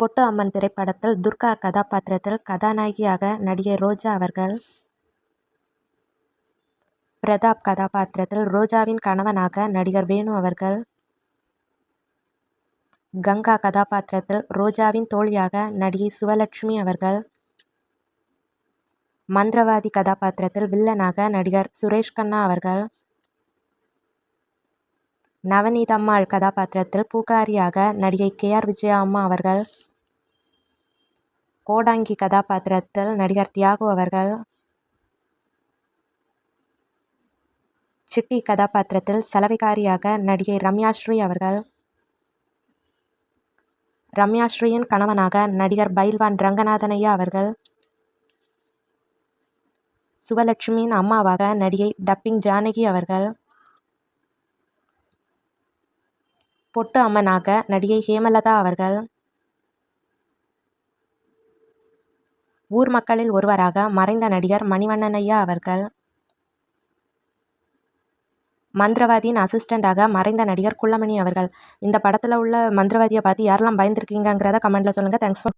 பொட்டு அம்மன் திரைப்படத்தில் துர்கா கதாபாத்திரத்தில் கதாநாயகியாக நடிகை ரோஜா அவர்கள். பிரதாப் கதாபாத்திரத்தில் ரோஜாவின் கணவனாக நடிகர் வேணு அவர்கள். கங்கா கதாபாத்திரத்தில் ரோஜாவின் தோழியாக நடிகை சுவலட்சுமி அவர்கள். மந்திரவாதி கதாபாத்திரத்தில் வில்லனாக நடிகர் சுரேஷ் கண்ணா அவர்கள். நவநீதம்மாள் கதாபாத்திரத்தில் பூகாரியாக நடிகை கே ஆர் விஜயா அம்மா அவர்கள். கோடாங்கி கதாபாத்திரத்தில் நடிகர் தியாகு அவர்கள் சிட்டி கதாபாத்திரத்தில் சலவைக்காரியாக நடிகை ரம்யாஸ்ரீ அவர்கள் ரம்யாஸ்ரீயின் கணவனாக நடிகர் பைல்வான் ரங்கநாதனையா அவர்கள் சுவலட்சுமியின் அம்மாவாக நடிகை டப்பிங் ஜானகி அவர்கள் பொட்டு அம்மனாக நடிகை ஹேமலதா அவர்கள் ஊர் மக்களில் ஒருவராக மறைந்த நடிகர் மணிவண்ணனையா அவர்கள் மந்திரவாதியின் அசிஸ்டண்டாக மறைந்த நடிகர் குள்ளமணி அவர்கள். இந்த படத்தில் உள்ள மந்திரவாதியை பார்த்து யாரெல்லாம் பயந்துருக்கீங்கிறத கமெண்ட்டில் சொல்லுங்கள் தேங்க்ஸ் ஃபார்